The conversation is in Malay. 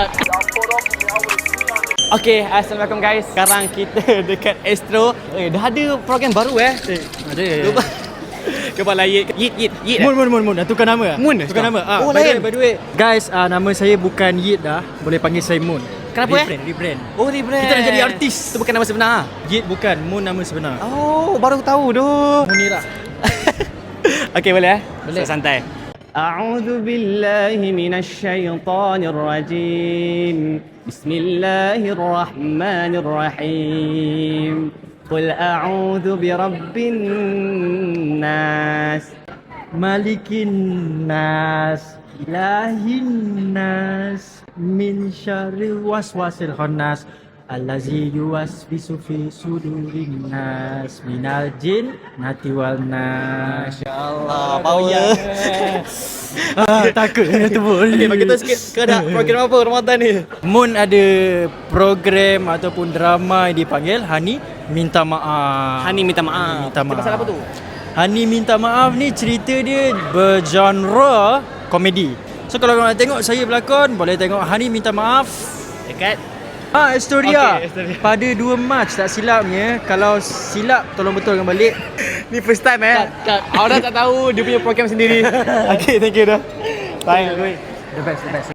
cut. Okay, Assalamualaikum guys. Sekarang kita dekat Astro. Eh, dah ada program baru eh. Ada. Cuba. Kepala Yit. Yit, Yit, Yit. eh? Mun, mun, mun, mun. Dah tukar nama. Eh Tukar nama. Ah, Oh, by the lain. way, by the way. Guys, ah, nama saya bukan Yit dah. Boleh panggil saya Mun. Kenapa, eh? rebrand, Rebrand. Oh, rebrand. Kita nak jadi artis. Itu bukan nama sebenar. Yit bukan, Mun nama sebenar. Oh, baru tahu tu. Munira. Okey, boleh eh? Boleh. So, santai. أعوذ بالله من الشيطان الرجيم. بسم الله الرحمن الرحيم. قل أعوذ برب الناس Malikin nas, ilahin nas, min syarri waswasil khannas, allazi yuwaswisu fi sudurin nas, minal jin nati wal nas. Allah, power. ah, takut tu boleh. Okay, bagi tahu sikit kau ada program apa Ramadan ni? Mun ada program ataupun drama yang dipanggil Hani Minta Maaf. Hani minta maaf. Minta Itu maaf. pasal apa tu? Hani Minta Maaf ni cerita dia bergenre komedi. So kalau korang nak tengok saya berlakon, boleh tengok Hani Minta Maaf. Dekat Ah, Astoria. Okey, Astoria. Pada 2 Mac tak silapnya. Kalau silap tolong betulkan balik. Ni first time eh. Kat, kat. Orang tak tahu dia punya program sendiri. okay, thank you dah. Bye. The best, the best.